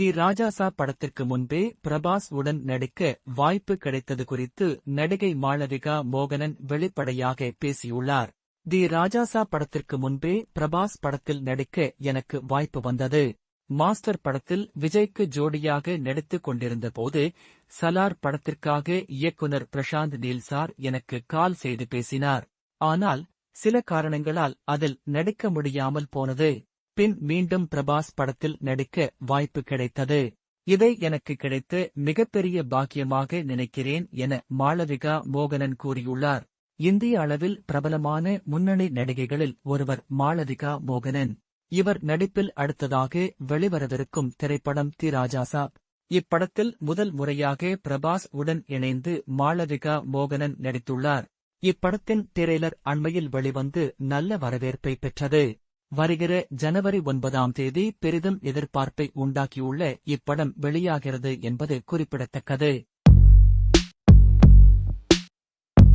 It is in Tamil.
தி ராஜாசா படத்திற்கு முன்பே பிரபாஸ் உடன் நடிக்க வாய்ப்பு கிடைத்தது குறித்து நடிகை மாளவிகா மோகனன் வெளிப்படையாக பேசியுள்ளார். தி ராஜாசா படத்திற்கு முன்பே பிரபாஸ் படத்தில் நடிக்க எனக்கு வாய்ப்பு வந்தது. மாஸ்டர் படத்தில் விஜய்க்கு ஜோடியாக நடித்துக் கொண்டிருந்தபோது சலார் படத்திற்காக இயக்குனர் பிரசாந்த் நீல்சார் எனக்கு கால் செய்து பேசினார். ஆனால் சில காரணங்களால் அதில் நடிக்க முடியாமல் போனது. பின் மீண்டும் பிரபாஸ் படத்தில் நடிக்க வாய்ப்பு கிடைத்தது. இதை எனக்கு கிடைத்து மிகப்பெரிய பாக்கியமாக நினைக்கிறேன் என மாளவிகா மோகனன் கூறியுள்ளார். இந்திய அளவில் பிரபலமான முன்னணி நடிகைகளில் ஒருவர் மாளவிகா மோகனன். இவர் நடிப்பில் அடுத்ததாக வெளிவரவிருக்கும் திரைப்படம் தி ராஜாசா இப்படத்தில் முதல் முறையாக பிரபாஸ் உடன் இணைந்து மாளவிகா மோகனன் நடித்துள்ளார். இப்படத்தின் திரைலர் அண்மையில் வெளிவந்து நல்ல வரவேற்பை பெற்றது. வருகிற ஜனவரி ஒன்பதாம் தேதி பெரிதும் எதிர்பார்ப்பை உண்டாக்கியுள்ள இப்படம் வெளியாகிறது என்பது குறிப்பிடத்தக்கது.